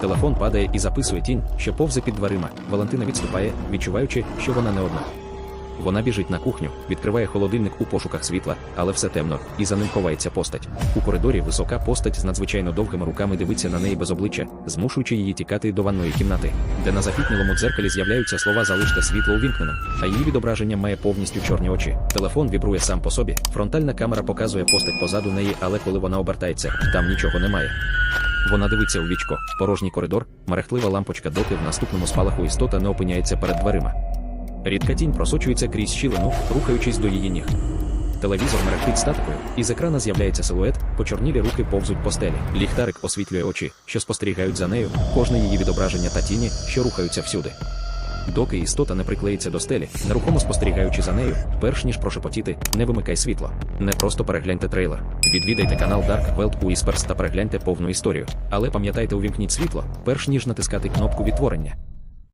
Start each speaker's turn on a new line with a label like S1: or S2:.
S1: Телефон падає і записує тінь, що повзе під дверима. Валентина відступає, відчуваючи, що вона не одна. Вона біжить на кухню, відкриває холодильник у пошуках світла, але все темно, і за ним ховається постать. У коридорі висока постать з надзвичайно довгими руками дивиться на неї без обличчя, змушуючи її тікати до ванної кімнати, де на запітнілому дзеркалі з'являються слова залиште світло увімкненим, а її відображення має повністю чорні очі. Телефон вібрує сам по собі. Фронтальна камера показує постать позаду неї, але коли вона обертається, там нічого немає. Вона дивиться у вічко, порожній коридор, мерехтлива лампочка, доки в наступному спалаху істота не опиняється перед дверима. Рідка тінь просочується крізь щілину, рухаючись до її ніг. Телевізор мерехтить статикою, і з екрана з'являється силует, почорнілі руки повзуть по стелі. Ліхтарик освітлює очі, що спостерігають за нею, кожне її відображення та тіні, що рухаються всюди. Доки істота не приклеїться до стелі, нерухомо спостерігаючи за нею, перш ніж прошепотіти, не вимикай світло. Не просто перегляньте трейлер. Відвідайте канал Dark World Whispers та перегляньте повну історію. Але пам'ятайте, увімкніть світло, перш ніж натискати кнопку відтворення.